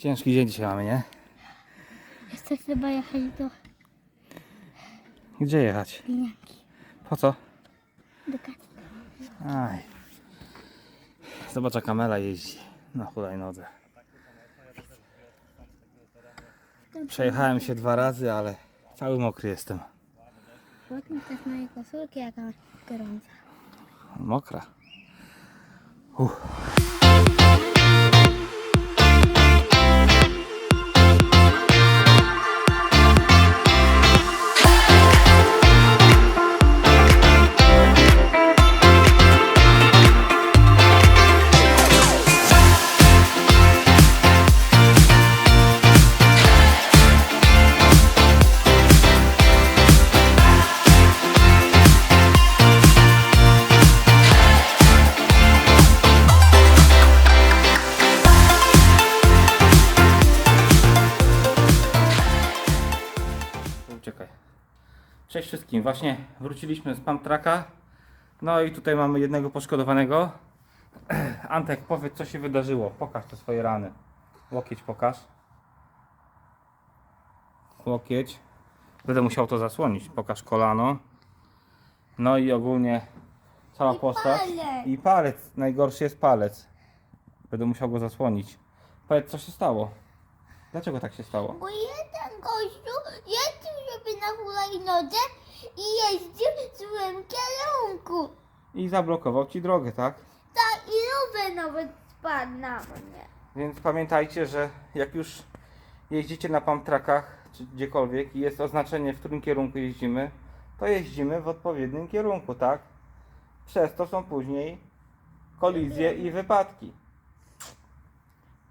Ciężki dzień dzisiaj mamy, nie? Chcę chyba jechać do Gdzie jechać? Linianki, Po co? do. Aj. Zobacz, jak Kamela jeździ na hulajnodze. Przejechałem się dwa razy, ale cały mokry jestem. Potem też moje koszulki, jaka gorąca. Mokra. Uff. Cześć wszystkim. Właśnie wróciliśmy z pump tracka. No i tutaj mamy jednego poszkodowanego. Antek, powiedz co się wydarzyło. Pokaż te swoje rany. Łokieć pokaż. Łokieć. Będę musiał to zasłonić. Pokaż kolano. No i ogólnie cała postać. palec. I palec. Najgorszy jest palec. Będę musiał go zasłonić. Powiedz co się stało. Dlaczego tak się stało? Bo jeden gościu jeździł sobie na hulajnodze i jeździł w złym kierunku. I zablokował ci drogę, tak? Tak, i rower nawet spadł na mnie. Więc pamiętajcie, że jak już jeździcie na pump trackach czy gdziekolwiek i jest oznaczenie, w którym kierunku jeździmy, to jeździmy w odpowiednim kierunku, tak? Przez to są później kolizje i wypadki.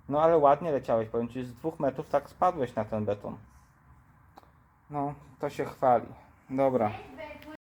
No ale ładnie leciałeś, powiem Ci, z dwóch metrów tak spadłeś na ten beton. No, to się chwali. Dobra.